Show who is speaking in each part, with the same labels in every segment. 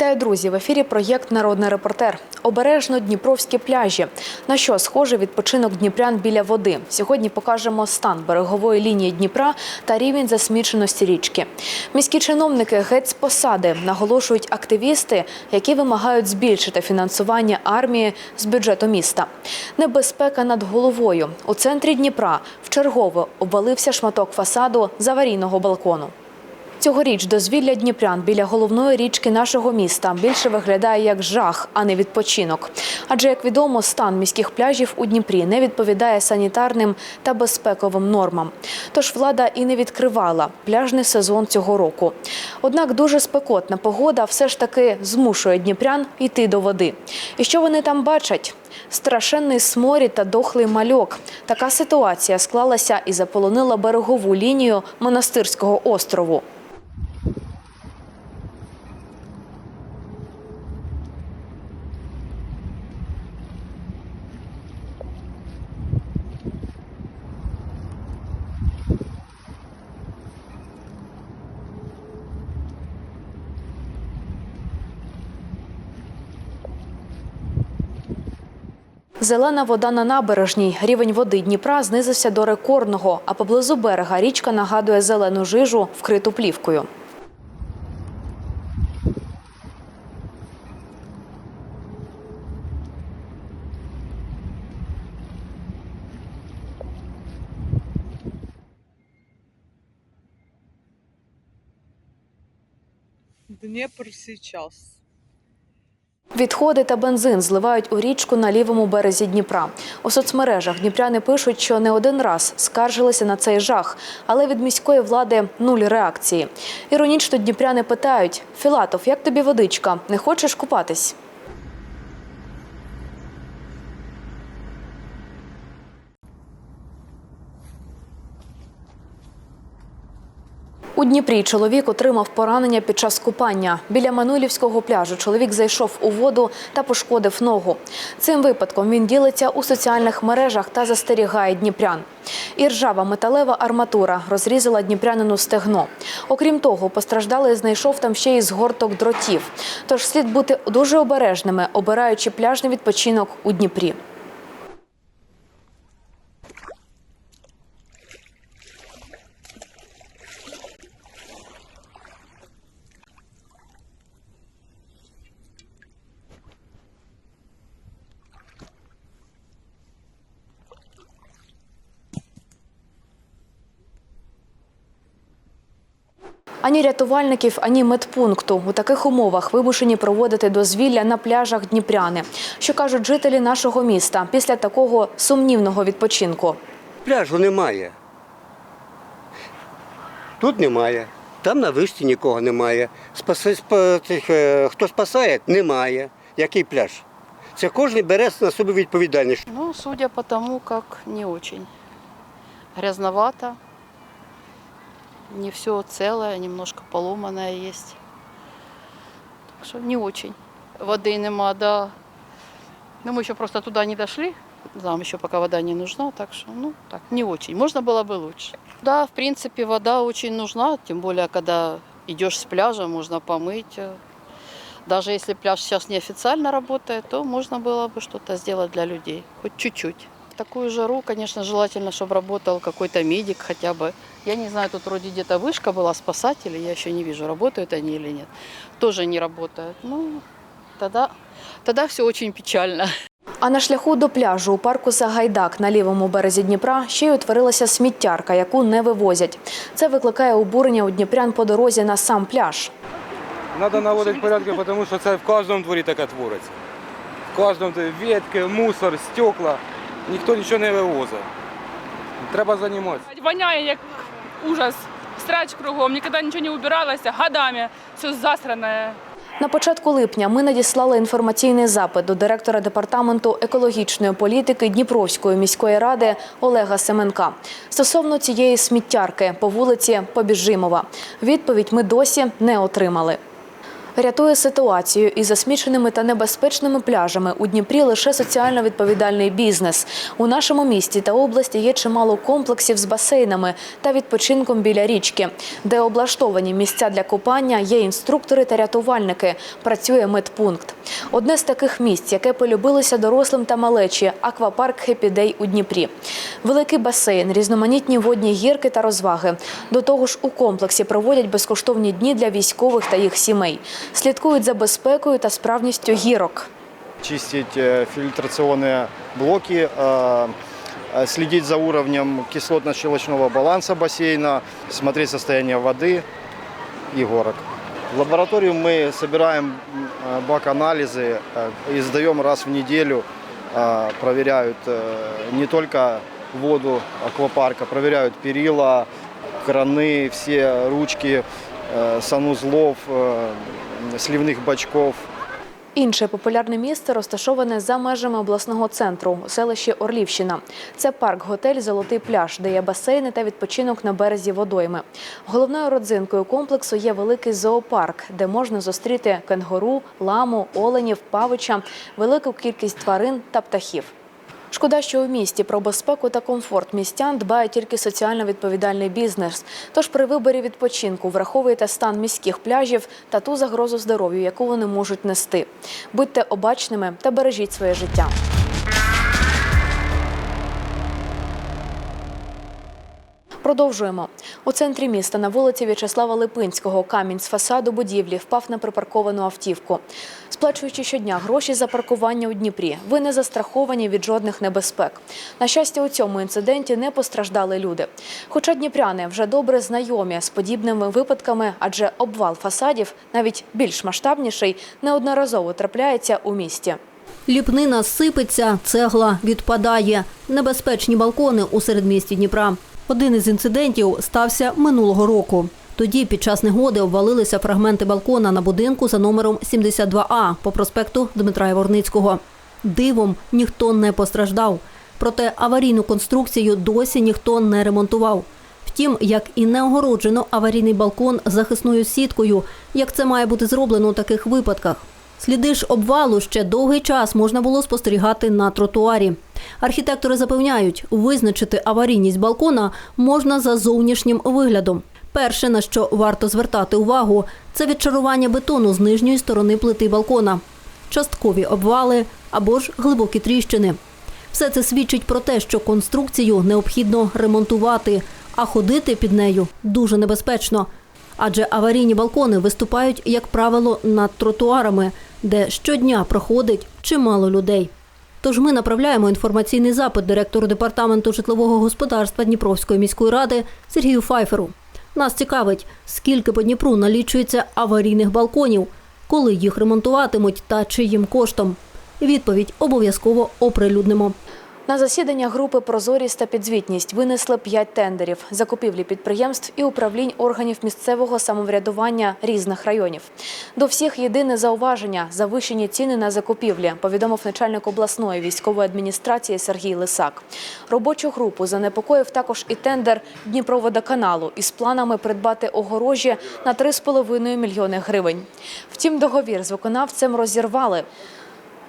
Speaker 1: Вітаю, друзі! В ефірі проєкт Народний репортер. Обережно Дніпровські пляжі. На що схоже відпочинок дніпрян біля води? Сьогодні покажемо стан берегової лінії Дніпра та рівень засміченості річки. Міські чиновники геть з посади наголошують активісти, які вимагають збільшити фінансування армії з бюджету міста. Небезпека над головою у центрі Дніпра вчергово обвалився шматок фасаду з аварійного балкону. Цьогоріч дозвілля Дніпрян біля головної річки нашого міста більше виглядає як жах, а не відпочинок. Адже, як відомо, стан міських пляжів у Дніпрі не відповідає санітарним та безпековим нормам. Тож влада і не відкривала пляжний сезон цього року. Однак дуже спекотна погода все ж таки змушує дніпрян йти до води. І що вони там бачать? Страшенний сморід та дохлий мальок. Така ситуація склалася і заполонила берегову лінію монастирського острову. Зелена вода на набережній. Рівень води Дніпра знизився до рекордного, а поблизу берега річка нагадує зелену жижу, вкриту плівкою.
Speaker 2: Днепр сейчас.
Speaker 1: Відходи та бензин зливають у річку на лівому березі Дніпра. У соцмережах дніпряни пишуть, що не один раз скаржилися на цей жах, але від міської влади нуль реакції. Іронічно дніпряни питають: Філатов, як тобі водичка? Не хочеш купатись? У Дніпрі чоловік отримав поранення під час купання. Біля Мануйлівського пляжу чоловік зайшов у воду та пошкодив ногу. Цим випадком він ділиться у соціальних мережах та застерігає дніпрян. І ржава металева арматура розрізала дніпрянину стегно. Окрім того, постраждалий знайшов там ще й згорток дротів. Тож слід бути дуже обережними, обираючи пляжний відпочинок у Дніпрі. Ані рятувальників, ані медпункту у таких умовах вимушені проводити дозвілля на пляжах Дніпряни. Що кажуть жителі нашого міста після такого сумнівного відпочинку?
Speaker 3: Пляжу немає. Тут немає. Там на вишці нікого немає. Спаси, спа, тих, е, хто спасає, немає. Який пляж? Це кожен бере на себе відповідальність.
Speaker 4: Ну, судя по тому, как не очень. Грязновато. Не все целое, немножко поломанное есть. Так что не очень. Воды нема, да. Но мы еще просто туда не дошли. Нам еще пока вода не нужна, так что, ну, так, не очень. Можно было бы лучше. Да, в принципе, вода очень нужна, тем более, когда идешь с пляжа, можно помыть. э. Даже если пляж сейчас неофициально работает, то можно было бы что-то сделать для людей, хоть чуть-чуть. В такую жару, конечно, желательно, чтобы работал какой-то медик хотя бы. Я не знаю, тут вроде где-то вышка была, спасатели, я еще не вижу, работают они или нет. Тоже не работают. Ну, тогда, тогда все очень печально.
Speaker 1: А на шляху до пляжу у парку Сагайдак на лівому березі Дніпра ще й утворилася сміттярка, яку не вивозять. Це викликає обурення у дніпрян по дорозі на сам пляж.
Speaker 5: Треба наводити порядки, тому що це в кожному дворі таке твориться. В кожному дворі ветки, мусор, стекла. Ніхто нічого не вивозить. Треба займатися.
Speaker 6: Воняє як ужас. Срач кругом, ніколи нічого не убиралося, годами все засране.
Speaker 1: На початку липня ми надіслали інформаційний запит до директора департаменту екологічної політики Дніпровської міської ради Олега Семенка стосовно цієї сміттярки по вулиці Побіжимова. Відповідь ми досі не отримали. Рятує ситуацію із засміченими та небезпечними пляжами у Дніпрі лише соціально відповідальний бізнес. У нашому місті та області є чимало комплексів з басейнами та відпочинком біля річки, де облаштовані місця для купання, є інструктори та рятувальники. Працює медпункт. Одне з таких місць, яке полюбилося дорослим та малечі аквапарк «Хеппі Дей» у Дніпрі. Великий басейн, різноманітні водні гірки та розваги. До того ж, у комплексі проводять безкоштовні дні для військових та їх сімей Слідкують за безпекою та справністю гірок.
Speaker 7: чистить э, фильтрационные блоки, э, э, следить за уровнем кислотно-щелочного баланса бассейна, смотреть состояние воды и горок. В лабораторию мы собираем э, бак-анализы э, и сдаем раз в неделю. Э, Проверяют э, не только воду аквапарка, проверяют перила, краны, все ручки э, санузлов, э, сливных бачков,
Speaker 1: Інше популярне місце розташоване за межами обласного центру селищі Орлівщина. Це парк-готель Золотий пляж, де є басейни та відпочинок на березі водойми. Головною родзинкою комплексу є великий зоопарк, де можна зустріти кенгуру, ламу, оленів, павича, велику кількість тварин та птахів. Шкода, що у місті про безпеку та комфорт містян дбає тільки соціально відповідальний бізнес. Тож при виборі відпочинку враховуйте стан міських пляжів та ту загрозу здоров'ю, яку вони можуть нести. Будьте обачними та бережіть своє життя. Продовжуємо. У центрі міста на вулиці В'ячеслава Липинського камінь з фасаду будівлі впав на припарковану автівку. Сплачуючи щодня гроші за паркування у Дніпрі, ви не застраховані від жодних небезпек. На щастя, у цьому інциденті не постраждали люди. Хоча дніпряни вже добре знайомі з подібними випадками, адже обвал фасадів, навіть більш масштабніший, неодноразово трапляється у місті.
Speaker 8: Ліпнина сипеться, цегла відпадає. Небезпечні балкони у середмісті Дніпра. Один із інцидентів стався минулого року. Тоді під час негоди обвалилися фрагменти балкона на будинку за номером 72А по проспекту Дмитра Яворницького. Дивом ніхто не постраждав. Проте аварійну конструкцію досі ніхто не ремонтував. Втім, як і не огороджено аварійний балкон захисною сіткою, як це має бути зроблено у таких випадках. Сліди ж обвалу ще довгий час можна було спостерігати на тротуарі. Архітектори запевняють, визначити аварійність балкона можна за зовнішнім виглядом. Перше, на що варто звертати увагу, це відчарування бетону з нижньої сторони плити балкона, часткові обвали або ж глибокі тріщини. Все це свідчить про те, що конструкцію необхідно ремонтувати, а ходити під нею дуже небезпечно. Адже аварійні балкони виступають, як правило, над тротуарами, де щодня проходить чимало людей. Тож ми направляємо інформаційний запит директору департаменту житлового господарства Дніпровської міської ради Сергію Файферу. Нас цікавить, скільки по Дніпру налічується аварійних балконів, коли їх ремонтуватимуть та чиїм коштом. Відповідь обов'язково оприлюднимо.
Speaker 1: На засідання групи Прозорість та підзвітність винесли п'ять тендерів закупівлі підприємств і управлінь органів місцевого самоврядування різних районів. До всіх єдине зауваження завищені ціни на закупівлі, повідомив начальник обласної військової адміністрації Сергій Лисак. Робочу групу занепокоїв також і тендер Дніпроводоканалу із планами придбати огорожі на 3,5 мільйони гривень. Втім, договір з виконавцем розірвали.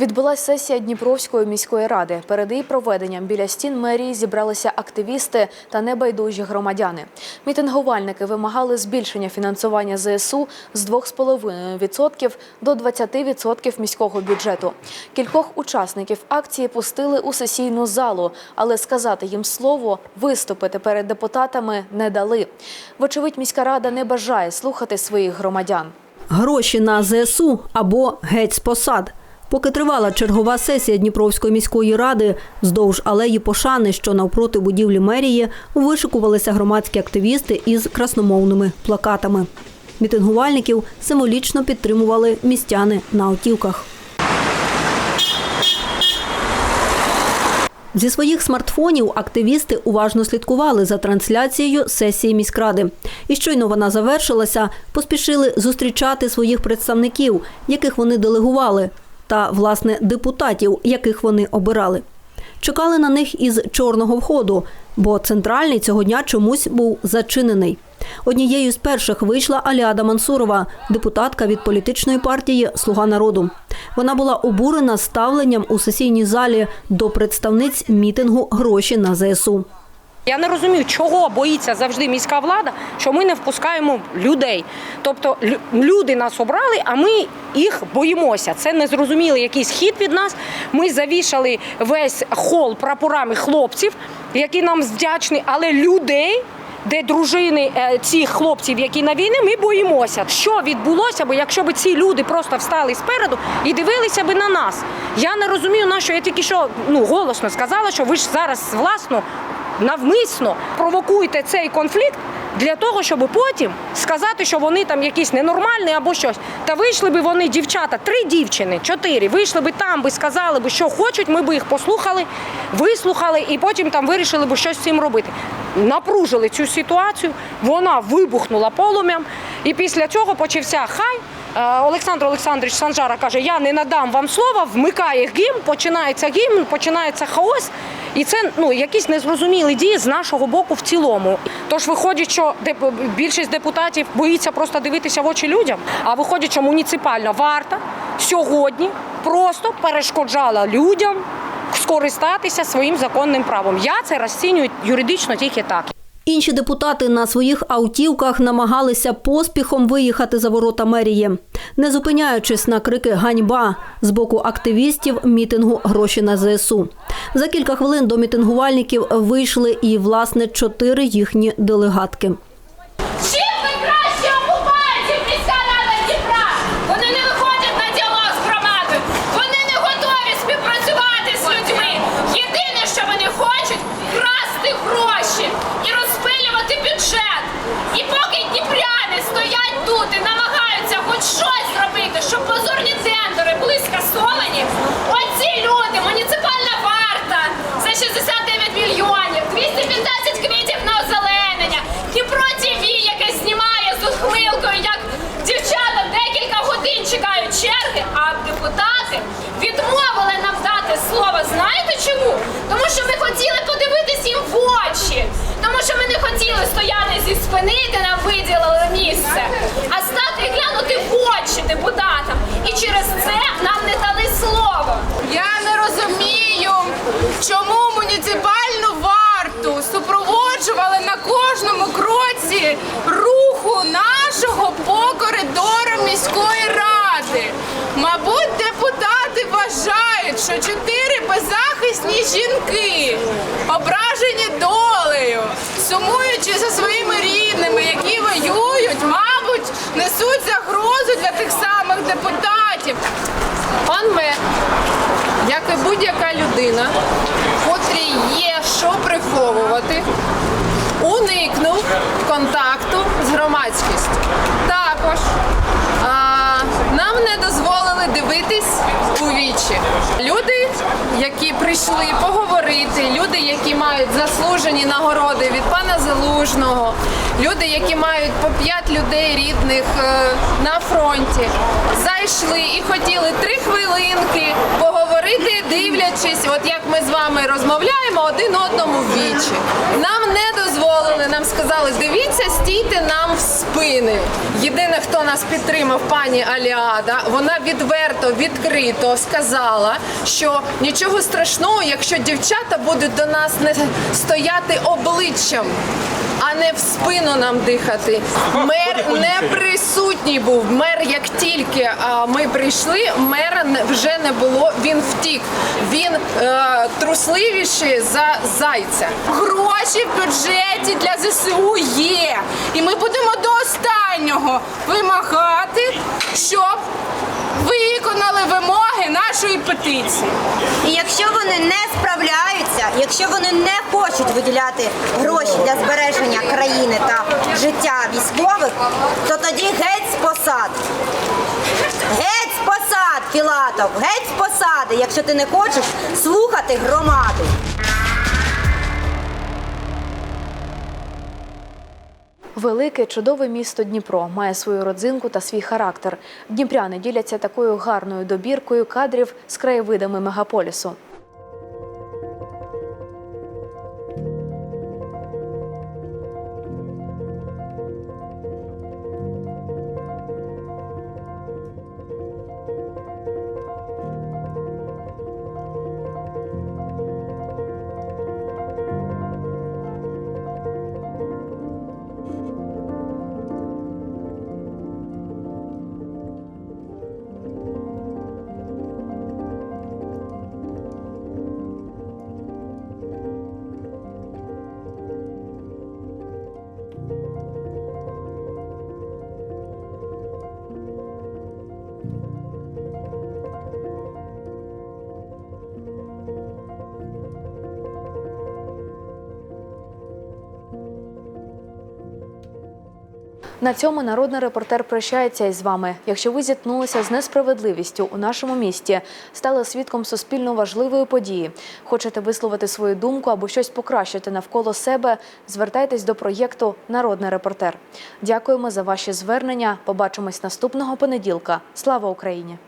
Speaker 1: Відбулася сесія Дніпровської міської ради. Перед її проведенням біля стін мерії зібралися активісти та небайдужі громадяни. Мітингувальники вимагали збільшення фінансування ЗСУ з 2,5% до 20% міського бюджету. Кількох учасників акції пустили у сесійну залу, але сказати їм слово, виступити перед депутатами не дали. Вочевидь, міська рада не бажає слухати своїх громадян.
Speaker 8: Гроші на ЗСУ або геть з посад. Поки тривала чергова сесія Дніпровської міської ради, вздовж алеї Пошани, що навпроти будівлі мерії, вишикувалися громадські активісти із красномовними плакатами. Мітингувальників символічно підтримували містяни на автівках. Зі своїх смартфонів активісти уважно слідкували за трансляцією сесії міськради. І щойно вона завершилася, поспішили зустрічати своїх представників, яких вони делегували, та власне депутатів, яких вони обирали. Чекали на них із чорного входу, бо центральний цього дня чомусь був зачинений. Однією з перших вийшла Аліада Мансурова, депутатка від політичної партії Слуга народу. Вона була обурена ставленням у сесійній залі до представниць мітингу гроші на ЗСУ.
Speaker 9: Я не розумію, чого боїться завжди міська влада, що ми не впускаємо людей. Тобто люди нас обрали, а ми їх боїмося. Це незрозумілий якийсь хід від нас. Ми завішали весь хол прапорами хлопців, які нам вдячні, але людей. Де дружини е, цих хлопців, які на війні, ми боїмося, що відбулося б, якщо б ці люди просто встали спереду і дивилися б на нас. Я не розумію, на що я тільки що ну голосно сказала, що ви ж зараз власно навмисно провокуєте цей конфлікт для того, щоб потім сказати, що вони там якісь ненормальні або щось. Та вийшли би вони, дівчата, три дівчини, чотири, вийшли би там, би сказали би, що хочуть, ми би їх послухали, вислухали і потім там вирішили би щось з цим робити. Напружили цю ситуацію, вона вибухнула полум'ям, і після цього почався хай. Е, Олександр Олександрович Санжара каже: Я не надам вам слова, вмикає гімн, починається гімн, починається хаос. І це ну якісь незрозумілі дії з нашого боку в цілому. Тож виходить, що більшість депутатів боїться просто дивитися в очі людям. А виходить, що муніципальна варта сьогодні просто перешкоджала людям скористатися своїм законним правом. Я це розцінюю юридично тільки так.
Speaker 8: Інші депутати на своїх автівках намагалися поспіхом виїхати за ворота мерії, не зупиняючись на крики ганьба з боку активістів мітингу гроші на ЗСУ. За кілька хвилин до мітингувальників вийшли і власне чотири їхні делегатки.
Speaker 10: Чим ви краще окупації міська рада Дніпра? Вони не виходять на діалог з громадою. Вони не готові співпрацювати з людьми. Єдине, що вони хочуть красти гроші і розпилювати бюджет. І поки дніпряни стоять тут і намагаються хоч щось зробити, щоб позорні тендери були скасовані. Оці люди, муніципальна варта за 69 мільйонів, 215 квітів на озеленення, Дніпро ТВ, яке знімає з ухмилкою, як дівчата декілька годин чекають черги, а депутати відмовили нам дати слово. Знаєте чому? Тому що ми хотіли подивитись їм в очі. Тому що ми не хотіли стояти зі спини, де нам виділили місце, а стати і глянути в очі депутатам. І через це нам не дали слово.
Speaker 6: Я не розумію, чому муніципальну варту супроводжували на кожному кроці руху нашого по коридорам міської ради. Мабуть, депутати вважають, що чотири беззахисні жінки, ображені долею, сумуючи за своїми рідними, які воюють, мабуть, несуть загрозу для тих самих депутатів. Пан мер, як і будь-яка людина, котрій є що приховувати, уникнув контакту з громадськістю. Також а, нам не дозволили дивитись у вічі. Люди, які прийшли поговорити, люди, які мають заслужені нагороди від пана Залужного, люди, які мають по п'ять людей рідних е, на фронті, зайшли і хотіли три хвилинки поговорити, дивлячись, от як ми з вами розмовляємо один одному в вічі. Нам не дозволили, нам сказали, дивіться, стійте нам в спини. Єдине, хто нас підтримав, пані Аліада, вона відверто, відкрито сказала, що нічого страшного, якщо дівчата будуть до нас не стояти обличчям. А не в спину нам дихати. Мер не присутній був. Мер, як тільки а, ми прийшли, мера вже не було. Він втік. Він е, трусливіший за зайця. Гроші в бюджеті для ЗСУ є. І ми будемо до останнього вимагати, щоб виконали вимоги нашої петиції.
Speaker 11: І якщо вони не справляються, якщо вони не хочуть виділяти гроші для збереження країни та життя військових, то тоді геть з посад. Геть з посад, Філатов, геть з посади, якщо ти не хочеш слухати громаду.
Speaker 1: Велике чудове місто Дніпро має свою родзинку та свій характер. Дніпряни діляться такою гарною добіркою кадрів з краєвидами мегаполісу. На цьому народний репортер прощається із вами. Якщо ви зіткнулися з несправедливістю у нашому місті, стали свідком суспільно важливої події, хочете висловити свою думку або щось покращити навколо себе, звертайтесь до проєкту Народний репортер. Дякуємо за ваші звернення. Побачимось наступного понеділка. Слава Україні!